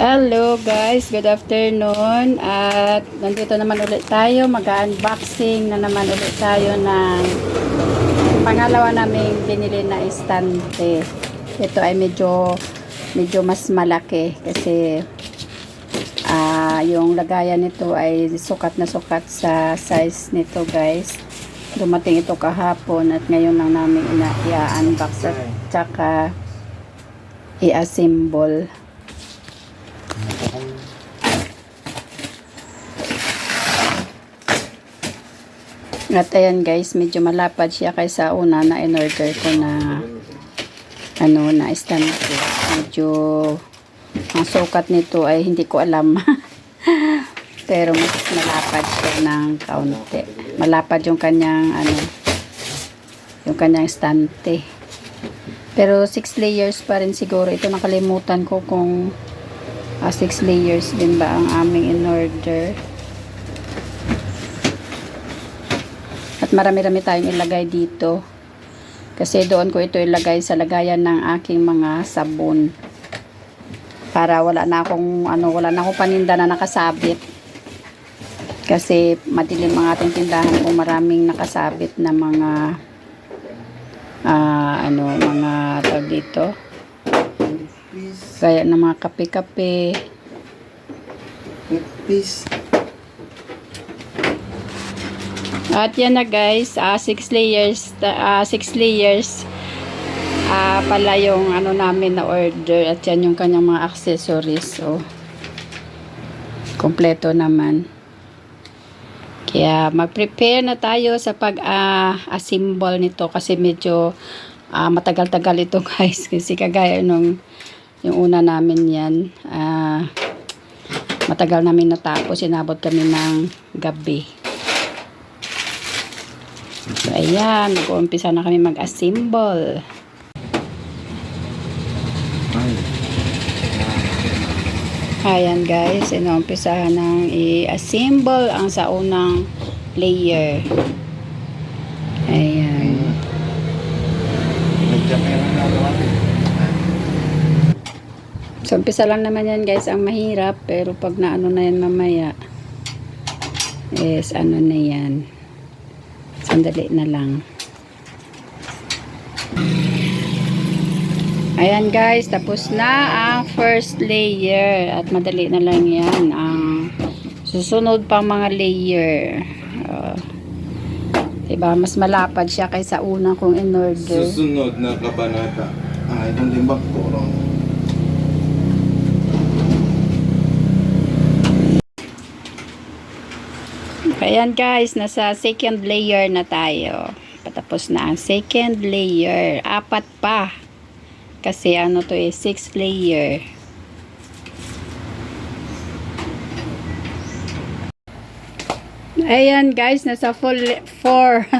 Hello guys, good afternoon. At nandito naman ulit tayo. Mag-unboxing na naman ulit tayo ng pangalawa naming binili na estante. Ito ay medyo medyo mas malaki kasi ah yung lagayan nito ay sukat na sukat sa size nito guys. Dumating ito kahapon at ngayon lang namin ina- i-unbox at tsaka i-assemble At ayan guys, medyo malapad siya kaysa una na in-order ko na ano na stand ko. Medyo ang sukat nito ay hindi ko alam. Pero mas malapad siya ng kaunti. Malapad yung kanyang ano yung kanyang stante. Pero 6 layers pa rin siguro. Ito nakalimutan ko kung 6 layers din ba ang aming in-order. At marami-rami tayong ilagay dito. Kasi doon ko ito ilagay sa lagayan ng aking mga sabon. Para wala na akong ano, wala na akong paninda na nakasabit. Kasi madilim ang ating tindahan kung maraming nakasabit na mga ah, ano, mga tawag dito. Gaya ng mga kape-kape. please. At yan na guys, 6 layers, 6 layers ah pala yung ano namin na order. At yan yung kanyang mga accessories. So, kompleto naman. Kaya mag-prepare na tayo sa pag-assemble nito. Kasi medyo ah, matagal-tagal ito guys. Kasi kagaya nung yung una namin yan ah, matagal namin natapos. Inabot kami ng gabi So, ayan, mag-uumpisa na kami mag-assemble. Ay, Ayan guys, inuumpisahan ng i-assemble ang sa unang layer. Ayan. So, umpisa lang naman yan guys, ang mahirap. Pero pag naano na yan mamaya, is ano na yan. Sandali na lang. Ayan guys, tapos na ang first layer. At madali na lang yan. Ang susunod pang mga layer. Uh, diba, mas malapad siya kaysa unang kong in-order. Susunod na kabanata. Ah, itong limbak ko. No? Ayan guys, nasa second layer na tayo. Patapos na ang second layer. Apat pa. Kasi ano to eh, six layer. Ayan guys, nasa full four.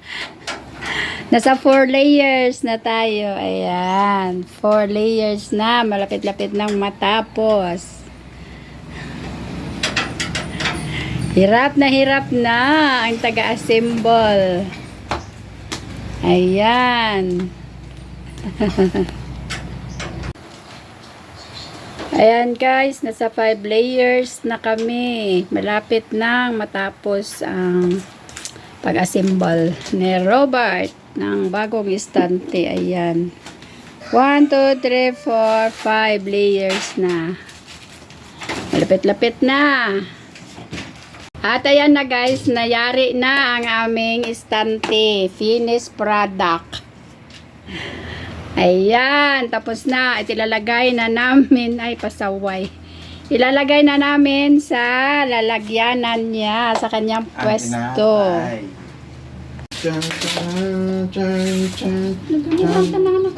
nasa four layers na tayo. Ayan, four layers na. Malapit-lapit nang matapos. Hirap na hirap na ang taga-assemble. Ayan. Ayan guys, nasa 5 layers na kami. Malapit nang matapos ang pag-assemble ni Robert ng bagong istante. Ayan. 1, 2, 3, 4, 5 layers na. Malapit-lapit na. At ayan na guys, nayari na ang aming istante. Finished product. Ayan, tapos na. Itilalagay na namin. Ay, pasaway. Ilalagay na namin sa lalagyanan niya sa kanyang pwesto. Chan, chan, chan, chan. Naguluhan ka na ano.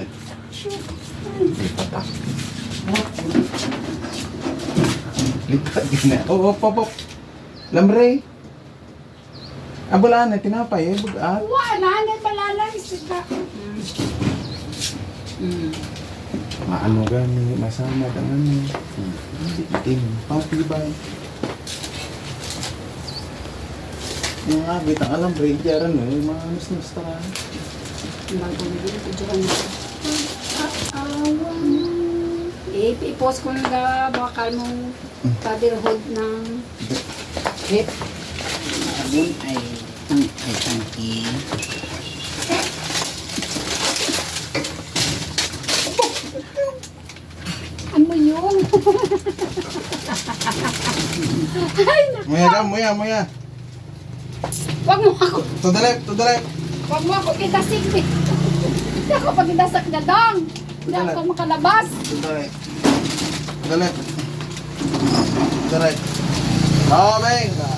Lipat din na. Oh, oh, pop, pop. Lambre. Abulaan na, tinapay eh. Bugat. Wala, na malalang sila. Mm. Maano gani, masama ka ano. Hindi itim. Patibay. Yung agit ang alam, break yaran no. Yung mga nus-nus ko dyan. I- I-post ko nga bakal mong fatherhood ng Hip. Abun ay ang ay tangki. ano yun? Muya daw, muya, muya. Wag mo ako, To the left, to the left. wag mo ako kitasig. Hindi ako pag kitasak na dang. Hindi ako makalabas. To the right. To the left. To the right. Venga.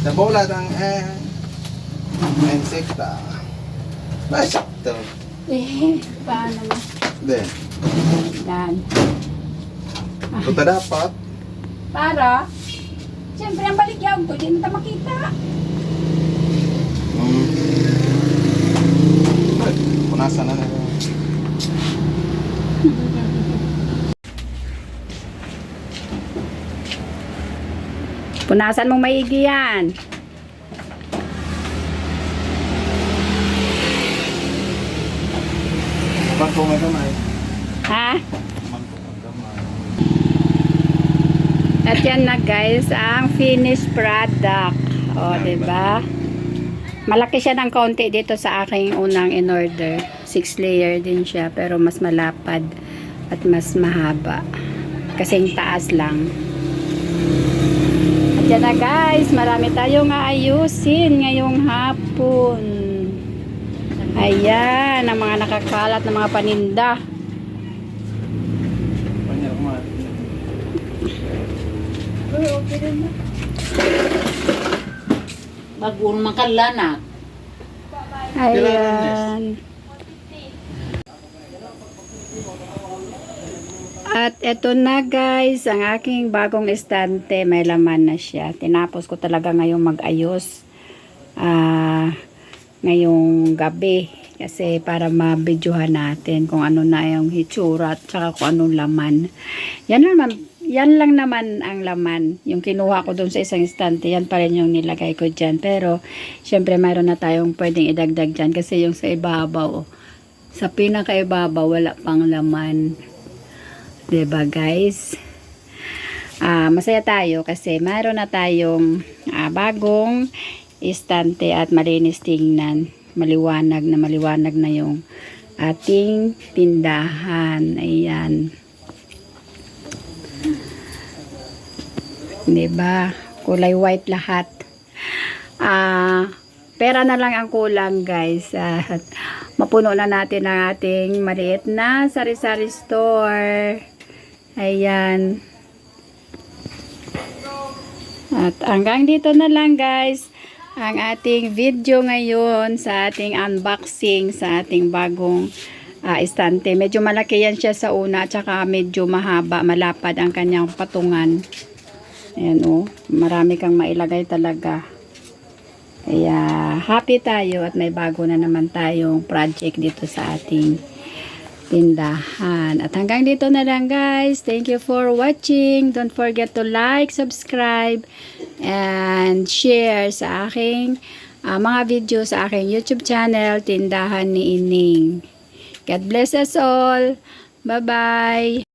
The bola ang eh. Insekta. Nasakto. Eh, paano mo? Then, Yan. ito dapat. Para, siyempre ang baligyan ko, hindi na tayo makita. Mm. Ay, Punasan na na. Punasan mong maigi yan. Ba't po may kamay? Ha? At yan na guys, ang finished product. O, ba? Malaki siya ng konti dito sa aking unang in-order. Six layer din siya, pero mas malapad at mas mahaba. Kasing taas lang. At yan na guys, marami tayong aayusin ngayong hapon. Ayan, ang mga nakakalat na mga paninda. Bagul makalanak. Ayan. At eto na guys, ang aking bagong estante, may laman na siya. Tinapos ko talaga ngayong mag-ayos. Ah, ngayong gabi. Kasi para mabidyohan natin kung ano na yung hitsura at saka kung anong laman. Yan naman, yan lang naman ang laman. Yung kinuha ko doon sa isang estante, yan pa rin yung nilagay ko dyan. Pero, syempre mayroon na tayong pwedeng idagdag dyan kasi yung sa ibabaw, sa pinakaibabaw, wala pang laman. 'Di ba guys? Ah, masaya tayo kasi mayroon na tayong ah, bagong istante at malinis tingnan. Maliwanag na maliwanag na yung ating tindahan. Ayan. 'Di ba? Kulay white lahat. Ah, pera na lang ang kulang, guys. At mapuno na natin ang ating maliit na sari-sari store. Ayan. At hanggang dito na lang, guys. Ang ating video ngayon sa ating unboxing sa ating bagong ah, estante. Medyo malaki yan siya sa una at saka medyo mahaba, malapad ang kanyang patungan. Ayan oh, marami kang mailagay talaga. Kaya happy tayo at may bago na naman tayong project dito sa ating tindahan. At hanggang dito na lang guys. Thank you for watching. Don't forget to like, subscribe, and share sa aking ah, mga video sa aking YouTube channel, Tindahan ni Ining. God bless us all. Bye-bye.